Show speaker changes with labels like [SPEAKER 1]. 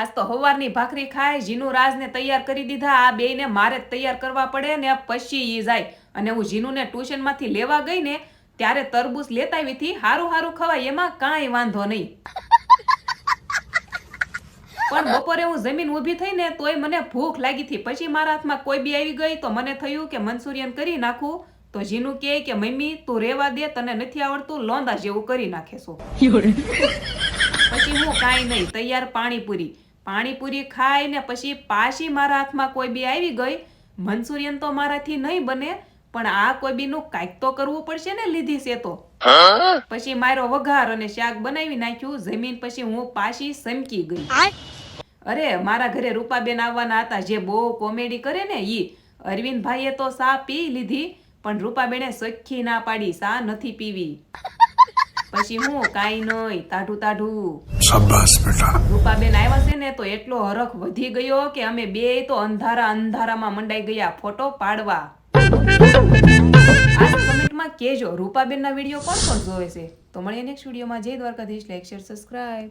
[SPEAKER 1] આજ તો હવારની ભાખરી ખાય જીનું રાજને તૈયાર કરી દીધા આ બેયને મારે તૈયાર કરવા પડે ને પછી ઈ જાય. અને હું જીનુને ટ્યુશનમાંથી લેવા ગઈ ને ત્યારે તરબૂચ લેતા આવી હતી હારું હારું ખવાય એમાં કાંઈ વાંધો નહીં. પણ બપોરે હું જમીન ઊભી થઈ ને તોય મને ભૂખ લાગી હતી. પછી મારા હાથમાં કોઈ બી આવી ગઈ તો મને થયું કે મન્સુરિયન કરી નાખું. તો જીનું કહે કે મમ્મી તું રેવા દે તને નથી આવડતું લોંદા જેવું કરી નાખે છો પછી હું કાંઈ નહીં તૈયાર પાણીપુરી. પાણીપુરી ખાઈ ને પછી પાછી મારા હાથમાં કોઈ બી આવી ગઈ મનસુરિયન તો મારાથી નહીં બને પણ આ કોઈ બીનું કાંઈક તો કરવું પડશે ને લીધી છે તો. પછી મારો વઘાર અને શાક બનાવી નાખ્યું જમીન પછી હું પાછી સમકી ગઈ. અરે મારા ઘરે રૂપાબેન આવવાના હતા જે બહુ કોમેડી કરે ને ઈ. અરવિંદભાઈએ તો સા પી લીધી પણ રૂપાબેને સખી ના પાડી સા નથી પીવી. પછી હું કાંઈ નહીં તાઢું તાઢું.
[SPEAKER 2] શાબાશ બેટા.
[SPEAKER 1] રૂપાબેન આવ્યા છે ને તો એટલો હરખ વધી ગયો કે અમે બે તો અંધારા અંધારામાં મંડાઈ ગયા ફોટો પાડવા. આ કમેન્ટમાં કેજો રૂપાબેનના વીડિયો કોણ કોણ જોવે છે? તો મળીએ નેક્સ્ટ વિડીયોમાં. જય દ્વારકાધીશ લાઈક શેર સબસ્ક્રાઇબ